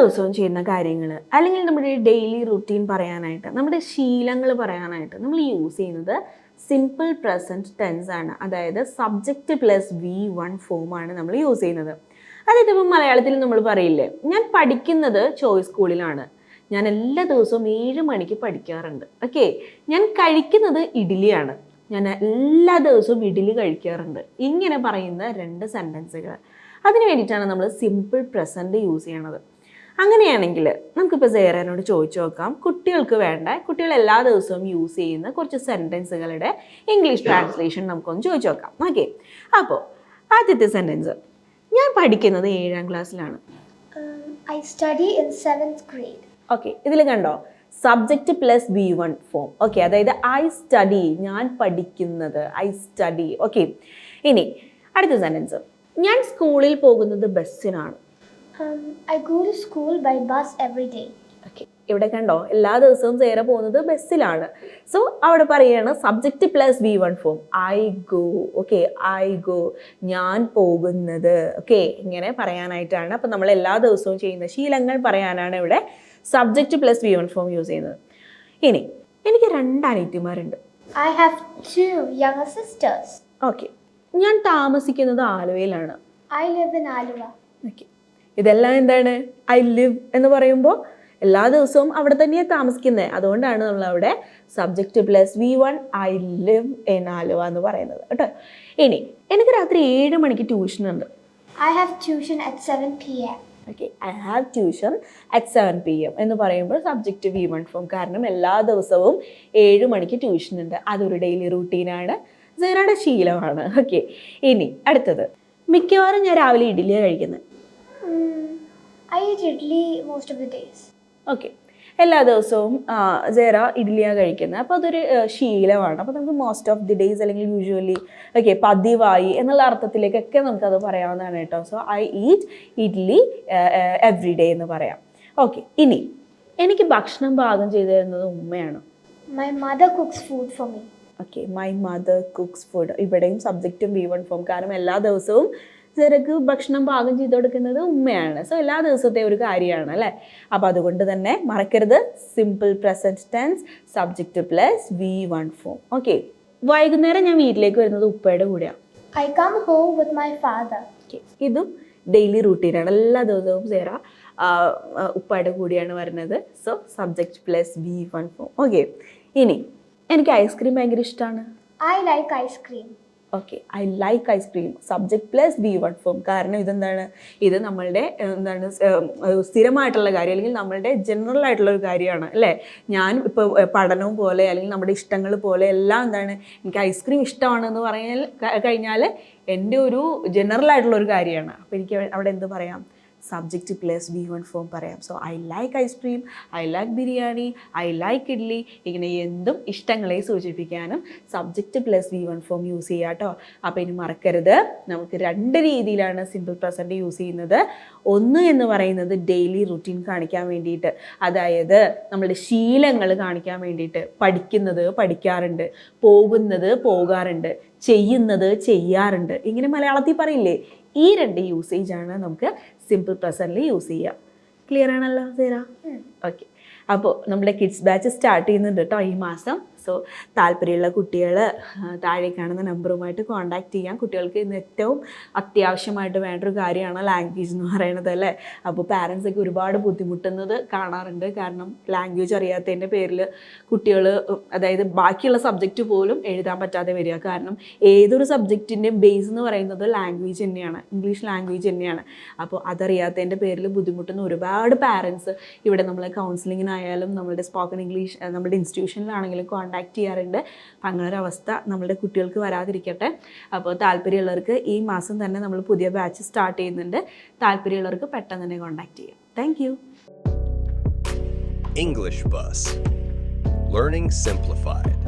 ദിവസവും ചെയ്യുന്ന കാര്യങ്ങൾ അല്ലെങ്കിൽ നമ്മുടെ ഡെയിലി റുട്ടീൻ പറയാനായിട്ട് നമ്മുടെ ശീലങ്ങൾ പറയാനായിട്ട് നമ്മൾ യൂസ് ചെയ്യുന്നത് സിമ്പിൾ പ്രസന്റ് ടെൻസ് ആണ്. അതായത് സബ്ജക്റ്റ് പ്ലസ് വി വൺ ഫോമാണ് നമ്മൾ യൂസ് ചെയ്യുന്നത്. അതായത് ഇപ്പം മലയാളത്തിൽ നമ്മൾ പറയില്ലേ ഞാൻ പഠിക്കുന്നത് ചോയ്സ് സ്കൂളിലാണ് ഞാൻ എല്ലാ ദിവസവും ഏഴ് മണിക്ക് പഠിക്കാറുണ്ട്. ഓക്കെ ഞാൻ കഴിക്കുന്നത് ഇഡ്ഡലിയാണ്. ഞാൻ എല്ലാ ദിവസവും ഇഡ്ഡലി കഴിക്കാറുണ്ട്. ഇങ്ങനെ പറയുന്ന രണ്ട് സെന്റൻസുകൾ അതിന് വേണ്ടിയിട്ടാണ് നമ്മൾ സിമ്പിൾ പ്രസന്റ് യൂസ് ചെയ്യണത്. അങ്ങനെയാണെങ്കിൽ നമുക്കിപ്പോൾ സേറേനോട് ചോദിച്ചു നോക്കാം. കുട്ടികൾക്ക് വേണ്ട കുട്ടികൾ എല്ലാ ദിവസവും യൂസ് ചെയ്യുന്ന കുറച്ച് സെന്റൻസുകളുടെ ഇംഗ്ലീഷ് ട്രാൻസ്ലേഷൻ നമുക്കൊന്ന് ചോദിച്ചു നോക്കാം. ഓക്കെ അപ്പോൾ ആദ്യത്തെ സെന്റൻസ് ഞാൻ പഠിക്കുന്നത് ഏഴാം ക്ലാസ്സിലാണ് I study in grade. Okay ഇതിൽ കണ്ടോ? Subject plus B one form okay അതായത് ഐ സ്റ്റഡി ഞാൻ പഠിക്കുന്നത്. ഐ സ്റ്റഡി ഓക്കെ ഇനി അടുത്ത സെന്റൻസ് ഞാൻ സ്കൂളിൽ പോകുന്നത് ബസ്സിനാണ് Um, I go to school by bus every day. Okay ഇവിടെ കണ്ടോ? എല്ലാ ദിവസവും സേര പോകുന്നത് ബസ്സിലാണ് സോ അവിടെ പറയുകയാണ് subject plus V one form I go okay I go ഞാൻ പോകുന്നത്. ഓക്കെ ഇങ്ങനെ പറയാനായിട്ടാണ്. അപ്പം നമ്മൾ എല്ലാ ദിവസവും ചെയ്യുന്ന ശീലങ്ങൾ പറയാനാണ് ഇവിടെ subject plus V one form use ചെയ്യുന്നത്. ഇനി എനിക്ക് രണ്ട് അനിയത്തിമാരുണ്ട്. I have two young sisters okay ഞാൻ താമസിക്കുന്നത് ആലുവയിലാണ്. I live in Aluva okay ഇതെല്ലാം എന്താണ്? ഐ ലിവ് എന്ന് പറയുമ്പോൾ എല്ലാ ദിവസവും അവിടെ തന്നെയാണ് താമസിക്കുന്നത് അതുകൊണ്ടാണ് നമ്മൾ അവിടെ subject plus V one I live in Aluva എന്ന് പറയുന്നത് കേട്ടോ. ഇനി എനിക്ക് രാത്രി ഏഴ് മണിക്ക് ട്യൂഷൻ ഉണ്ട്. I have tuition at seven P M okay I have tuition at seven P M എന്ന് പറയുമ്പോൾ സബ്ജക്റ്റ് വി വൺ ഫോം കാരണം എല്ലാ ദിവസവും ഏഴ് മണിക്ക് ട്യൂഷൻ ഉണ്ട്. അതൊരു ഡെയിലി റൂട്ടീനാണ് സീറയുടെ ശീലമാണ്. ഓക്കെ ഇനി അടുത്തത്. മിക്കവാറും ഞാൻ രാവിലെ ഇഡ്ഡലിയാണ് കഴിക്കുന്നത് I eat idli most of the days. Okay എല്ലാ ദിവസവും സേറ ഇഡ്ഡലിയാണ് കഴിക്കുന്നത് അപ്പോൾ അതൊരു ശീലമാണ്. അപ്പോൾ നമുക്ക് മോസ്റ്റ് ഓഫ് ദി ഡേയ്സ് അല്ലെങ്കിൽ യൂഷ്വലി ഓക്കെ പതിവായി എന്നുള്ള അർത്ഥത്തിലേക്കൊക്കെ നമുക്കത് പറയാവുന്നതാണ് കേട്ടോ. So I eat idli every day എന്ന് പറയാം. ഓക്കെ ഇനി എനിക്ക് ഭക്ഷണം പാകം ചെയ്തു തരുന്നത് ഉമ്മയാണ്. My mother cooks food for me okay my mother cooks food ഇവിടെയും സബ്ജക്റ്റും വി വൺ ഫോം കാരണം എല്ലാ ദിവസവും ചെറുക്ക് ഭക്ഷണം പാകം ചെയ്ത് കൊടുക്കുന്നത് ഉമ്മയാണ്. സോ എല്ലാ ദിവസത്തെ ഒരു കാര്യമാണ് അല്ലേ? അപ്പോൾ അതുകൊണ്ട് തന്നെ മറക്കരുത്. Simple present tense subject plus V one form okay വൈകുന്നേരം ഞാൻ വീട്ടിലേക്ക് വരുന്നത് ഉപ്പയുടെ കൂടെയാണ് I come home with my father okay ഇതും ഡെയിലി റൂട്ടീനാണ് എല്ലാ ദിവസവും സേറ ഉപ്പയുടെ കൂടിയാണ് വരുന്നത്. So subject plus V one form okay ഇനി എനിക്ക് ഐസ്ക്രീം ഭയങ്കര ഇഷ്ടമാണ് I like cream. Okay I like ice cream subject plus B one form കാരണം ഇതെന്താണ്? ഇത് നമ്മളുടെ എന്താണ് സ്ഥിരമായിട്ടുള്ള കാര്യം അല്ലെങ്കിൽ നമ്മളുടെ ജനറൽ ആയിട്ടുള്ള ഒരു കാര്യമാണ് അല്ലേ? ഞാൻ ഇപ്പോൾ പഠനവും പോലെ അല്ലെങ്കിൽ നമ്മുടെ ഇഷ്ടങ്ങൾ പോലെ എല്ലാം എന്താണ് എനിക്ക് ഐസ്ക്രീം ഇഷ്ടമാണെന്ന് പറഞ്ഞാൽ ക- കഴിഞ്ഞാൽ എന്റെ ഒരു ജനറൽ ആയിട്ടുള്ള ഒരു കാര്യമാണ്. അപ്പോൾ എനിക്ക് അവിടെ എന്ത് പറയാം? Subject plus B one form പറയാം. So I like ice cream I like biryani I like idli ഇങ്ങനെ എന്തും ഇഷ്ടങ്ങളെ സൂചിപ്പിക്കാനും subject plus B one form use ചെയ്യുക കേട്ടോ അപ്പോൾ ഇനി മറക്കരുത്. നമുക്ക് രണ്ട് രീതിയിലാണ് സിമ്പിൾ പ്രസന്റ് യൂസ് ചെയ്യുന്നത്. ഒന്ന് എന്ന് പറയുന്നത് ഡെയിലി റുട്ടീൻ കാണിക്കാൻ വേണ്ടിയിട്ട്. അതായത് നമ്മളുടെ ശീലങ്ങൾ കാണിക്കാൻ വേണ്ടിയിട്ട് പഠിക്കുന്നത് പഠിക്കാറുണ്ട് പോകുന്നത് പോകാറുണ്ട് ചെയ്യുന്നത് ചെയ്യാറുണ്ട്. ഇങ്ങനെ മലയാളത്തിൽ പറയില്ലേ? ഈ രണ്ട് യൂസേജ് ആണ് നമുക്ക് സിമ്പിൾ പ്രസന്റിൽ യൂസ് ചെയ്യാം. ക്ലിയർ ആണല്ലോ സീറ? ഓക്കെ അപ്പോൾ നമ്മുടെ കിഡ്സ് ബാച്ച് സ്റ്റാർട്ട് ചെയ്യുന്നുണ്ട് കേട്ടോ ഈ മാസം. സോ താല്പര്യമുള്ള കുട്ടികൾ താഴെ കാണുന്ന നമ്പറുമായിട്ട് കോൺടാക്റ്റ് ചെയ്യാം. കുട്ടികൾക്ക് ഇന്ന് ഏറ്റവും അത്യാവശ്യമായിട്ട് വേണ്ട ഒരു കാര്യമാണ് ലാംഗ്വേജ് എന്ന് പറയുന്നത് അല്ലേ? അപ്പോൾ പാരൻസൊക്കെ ഒരുപാട് ബുദ്ധിമുട്ടുന്നത് കാണാറുണ്ട്. കാരണം ലാംഗ്വേജ് അറിയാത്തതിന്റെ പേരിൽ കുട്ടികൾ അതായത് ബാക്കിയുള്ള സബ്ജക്റ്റ് പോലും എഴുതാൻ പറ്റാതെ വരിക. കാരണം ഏതൊരു സബ്ജക്റ്റിന്റെയും ബേസ് എന്ന് പറയുന്നത് ലാംഗ്വേജ് തന്നെയാണ്. ഇംഗ്ലീഷ് ലാംഗ്വേജ് തന്നെയാണ്. അപ്പോൾ അതറിയാത്തതിന്റെ പേരിൽ ബുദ്ധിമുട്ടുന്ന ഒരുപാട് പാരൻസ് ഇവിടെ നമ്മൾ കൗൺസിലിങ്ങിനായാലും നമ്മളുടെ സ്പോക്കൺ ഇംഗ്ലീഷ് നമ്മുടെ ഇൻസ്റ്റിറ്റ്യൂഷനിലാണെങ്കിലും കോൺടാക്ട് ചെയ്യാറുണ്ട്. അപ്പം അങ്ങനെ ഒരു അവസ്ഥ നമ്മുടെ കുട്ടികൾക്ക് വരാതിരിക്കട്ടെ. അപ്പോൾ താല്പര്യമുള്ളവർക്ക് ഈ മാസം തന്നെ നമ്മൾ പുതിയ ബാച്ച് സ്റ്റാർട്ട് ചെയ്യുന്നുണ്ട്. താല്പര്യമുള്ളവർക്ക് പെട്ടെന്ന് തന്നെ കോൺടാക്ട് ചെയ്യാം. Thank you English Bus. Learning Simplified.